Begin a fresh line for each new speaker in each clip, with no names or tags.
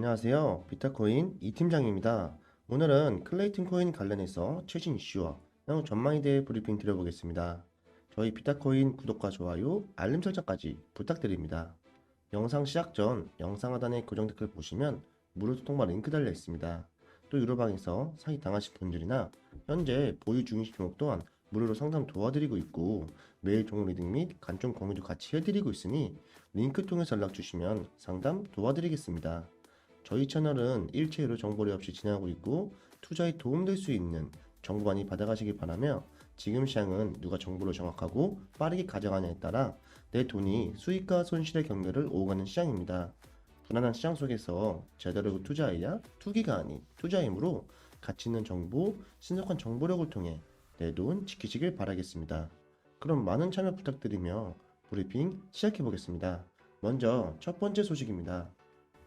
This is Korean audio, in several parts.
안녕하세요. 비타코인 이 팀장입니다. 오늘은 클레이튼 코인 관련해서 최신 이슈와 향후 전망에 대해 브리핑 드려보겠습니다. 저희 비타코인 구독과 좋아요, 알림 설정까지 부탁드립니다. 영상 시작 전 영상 하단에 고정 댓글 보시면 무료 소통방 링크 달려 있습니다. 또 유로방에서 사기 당하신 분들이나 현재 보유 중이신 종목 또한 무료로 상담 도와드리고 있고 매일 종목 리딩 및 간종 공유도 같이 해드리고 있으니 링크 통해서 연락 주시면 상담 도와드리겠습니다. 저희 채널은 일체로 정보리 없이 진행하고 있고 투자에 도움될 수 있는 정보 많이 받아가시길 바라며 지금 시장은 누가 정보를 정확하고 빠르게 가져가냐에 따라 내 돈이 수익과 손실의 경계를 오가는 시장입니다. 불안한 시장 속에서 제대로 투자해야 투기가 아닌 투자이므로 가치 있는 정보, 신속한 정보력을 통해 내 돈 지키시길 바라겠습니다. 그럼 많은 참여 부탁드리며 브리핑 시작해 보겠습니다. 먼저 첫 번째 소식입니다.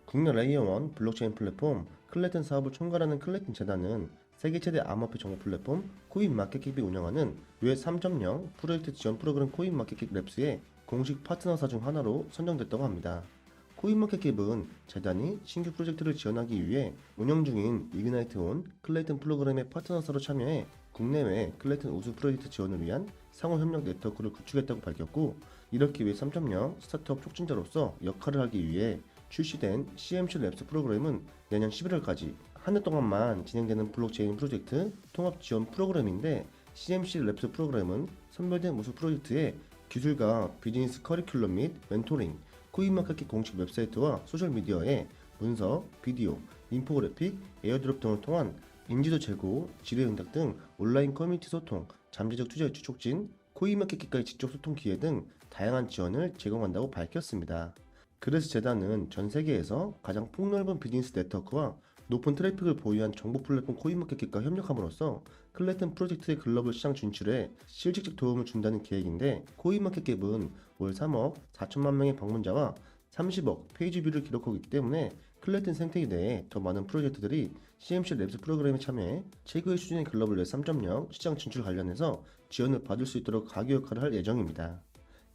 국내 레이어원 블록체인 플랫폼 클레튼 사업을 총괄하는 클레튼 재단은 세계 최대 암호화폐 정보 플랫폼 코인마켓캡이 운영하는 웹3.0 프로젝트 지원 프로그램 코인마켓캡 랩스의 공식 파트너사 중 하나로 선정됐다고 합니다. 코인마켓캡은 재단이 신규 프로젝트를 지원하기 위해 운영 중인 이그나이트 온 클레이튼 프로그램의 파트너사로 참여해 국내외 클레이튼 우수 프로젝트 지원을 위한 상호 협력 네트워크를 구축했다고 밝혔고 이렇게 웹3.0 스타트업 촉진자로서 역할을 하기 위해 출시된 CMC 랩스 프로그램은 내년 11월까지 한 해 동안만 진행되는 블록체인 프로젝트 통합 지원 프로그램인데 CMC 랩스 프로그램은 선별된 우수 프로젝트에 기술과 비즈니스 커리큘럼 및 멘토링, 코인마켓 공식 웹사이트와 소셜미디어에 문서, 비디오, 인포그래픽, 에어드롭 등을 통한 인지도 제고, 지뢰 응답 등 온라인 커뮤니티 소통, 잠재적 투자 유치 촉진, 코인마켓까지 직접 소통 기회 등 다양한 지원을 제공한다고 밝혔습니다. 그래서 재단은 전 세계에서 가장 폭넓은 비즈니스 네트워크와 높은 트래픽을 보유한 정보 플랫폼 코인마켓과 협력함으로써 클레튼 프로젝트의 글로벌 시장 진출에 실질적 도움을 준다는 계획인데 코인마켓캡은 올 3억 4천만 명의 방문자와 30억 페이지 뷰를 기록하고 있기 때문에 클레튼 생태계 내에 더 많은 프로젝트들이 CMC 랩스 프로그램에 참여해 최고의 수준의 글로벌 웹3.0 시장 진출 관련해서 지원을 받을 수 있도록 가교 역할을 할 예정입니다.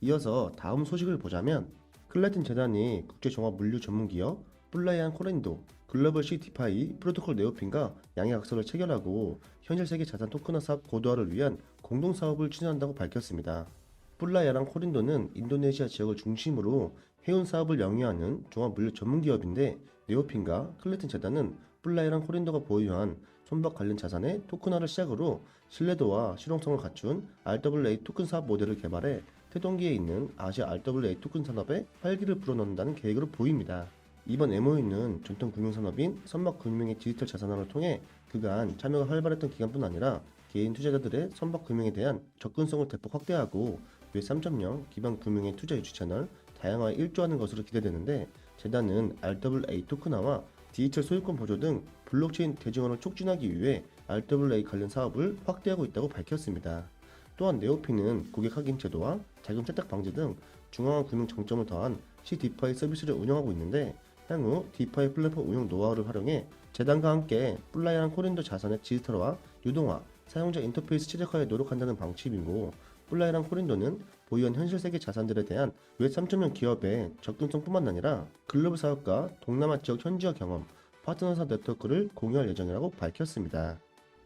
이어서 다음 소식을 보자면 클레튼 재단이 국제 종합 물류 전문 기업 플라이안 코렌도 글로벌 시 디파이 프로토콜 네오핀과 양해각서를 체결하고 현실 세계 자산 토큰화 사업 고도화를 위한 공동 사업을 추진한다고 밝혔습니다. 플라이아랑 코린도는 인도네시아 지역을 중심으로 해운 사업을 영위하는 종합 물류 전문 기업인데 네오핀과 클레튼 재단은 플라이랑 코린도가 보유한 손박 관련 자산의 토큰화를 시작으로 신뢰도와 실용성을 갖춘 RWA 토큰 사업 모델을 개발해 태동기에 있는 아시아 RWA 토큰 산업에 활기를 불어넣는다는 계획으로 보입니다. 이번 MOU는 전통 금융 산업인 선박 금융의 디지털 자산화를 통해 그간 참여가 활발했던 기간뿐 아니라 개인 투자자들의 선박 금융에 대한 접근성을 대폭 확대하고 웹 3.0 기반 금융의 투자 유치 채널 다양화에 일조하는 것으로 기대되는데 재단은 RWA 토큰화와 디지털 소유권 보조 등 블록체인 대중화를 촉진하기 위해 RWA 관련 사업을 확대하고 있다고 밝혔습니다. 또한 네오피는 고객 확인 제도와 자금 세탁 방지 등 중앙화 금융 정점을 더한 C 디파이 서비스를 운영하고 있는데 향후 디파이 플랫폼 운영 노하우를 활용해 재단과 함께 플라이랑 코린도 자산의 디지털화, 유동화, 사용자 인터페이스 최적화에 노력한다는 방침이고 플라이랑 코린도는 보유한 현실 세계 자산들에 대한 웹 3.0 기업의 접근성뿐만 아니라 글로벌 사업과 동남아 지역 현지화 경험, 파트너사 네트워크를 공유할 예정이라고 밝혔습니다.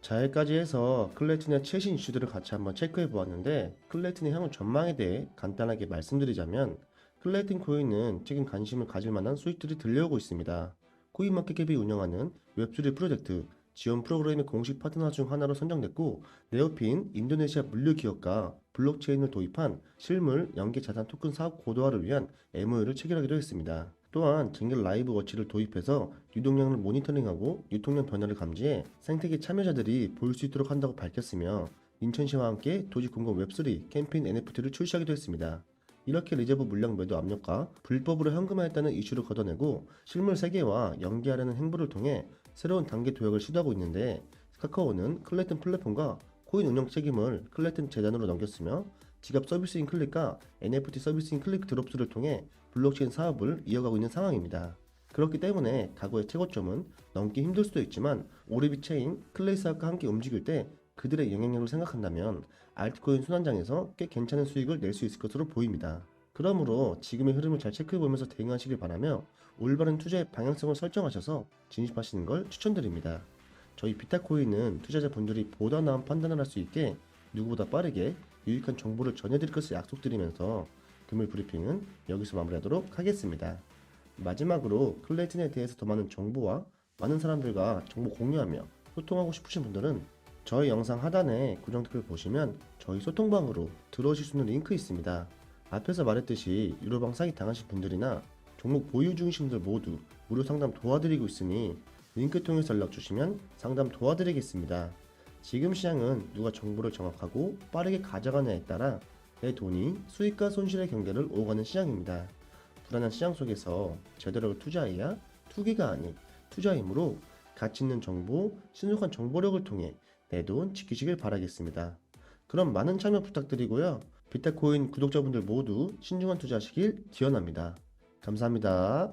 자, 여기까지 해서 클레이튼의 최신 이슈들을 같이 한번 체크해 보았는데 클레이튼의 향후 전망에 대해 간단하게 말씀드리자면 클레이튼 코인은 최근 관심을 가질 만한 수익들이 들려오고 있습니다. 코인마켓캡이 운영하는 웹3 프로젝트 지원 프로그램의 공식 파트너 중 하나로 선정됐고 네오핀 인도네시아 물류 기업과 블록체인을 도입한 실물 연계 자산 토큰 사업 고도화를 위한 MOU를 체결하기로 했습니다. 또한 쟁글 라이브 워치를 도입해서 유동량을 모니터링하고 유통량 변화를 감지해 생태계 참여자들이 볼 수 있도록 한다고 밝혔으며 인천시와 함께 도시 공공 웹3 캠페인 NFT를 출시하기도 했습니다. 이렇게 리저브 물량 매도 압력과 불법으로 현금화했다는 이슈를 걷어내고 실물 세계와 연계하려는 행보를 통해 새로운 단계 도약을 시도하고 있는데 카카오는 클레튼 플랫폼과 코인 운영 책임을 클레튼 재단으로 넘겼으며 지갑 서비스인 클릭과 NFT 서비스인 클릭 드롭스를 통해 블록체인 사업을 이어가고 있는 상황입니다. 그렇기 때문에 과거의 최고점은 넘기 힘들 수도 있지만 오리비 체인, 클레이스학과 함께 움직일 때 그들의 영향력을 생각한다면 알트코인 순환장에서 꽤 괜찮은 수익을 낼 수 있을 것으로 보입니다. 그러므로 지금의 흐름을 잘 체크해보면서 대응하시길 바라며 올바른 투자의 방향성을 설정하셔서 진입하시는 걸 추천드립니다. 저희 비타코인은 투자자분들이 보다 나은 판단을 할 수 있게 누구보다 빠르게 유익한 정보를 전해드릴 것을 약속드리면서 금일 브리핑은 여기서 마무리하도록 하겠습니다. 마지막으로 클레이튼에 대해서 더 많은 정보와 많은 사람들과 정보 공유하며 소통하고 싶으신 분들은 저희 영상 하단에 고정 댓글 보시면 저희 소통방으로 들어오실 수 있는 링크 있습니다. 앞에서 말했듯이 유료방 사기 당하신 분들이나 종목 보유 중이신 분들 모두 무료 상담 도와드리고 있으니 링크 통해서 연락 주시면 상담 도와드리겠습니다. 지금 시장은 누가 정보를 정확하고 빠르게 가져가냐에 따라 내 돈이 수익과 손실의 경계를 오가는 시장입니다. 불안한 시장 속에서 제대로 투자해야 투기가 아닌 투자이므로 가치 있는 정보, 신속한 정보력을 통해 내 돈 지키시길 바라겠습니다. 그럼 많은 참여 부탁드리고요. 비타코인 구독자분들 모두 신중한 투자하시길 기원합니다. 감사합니다.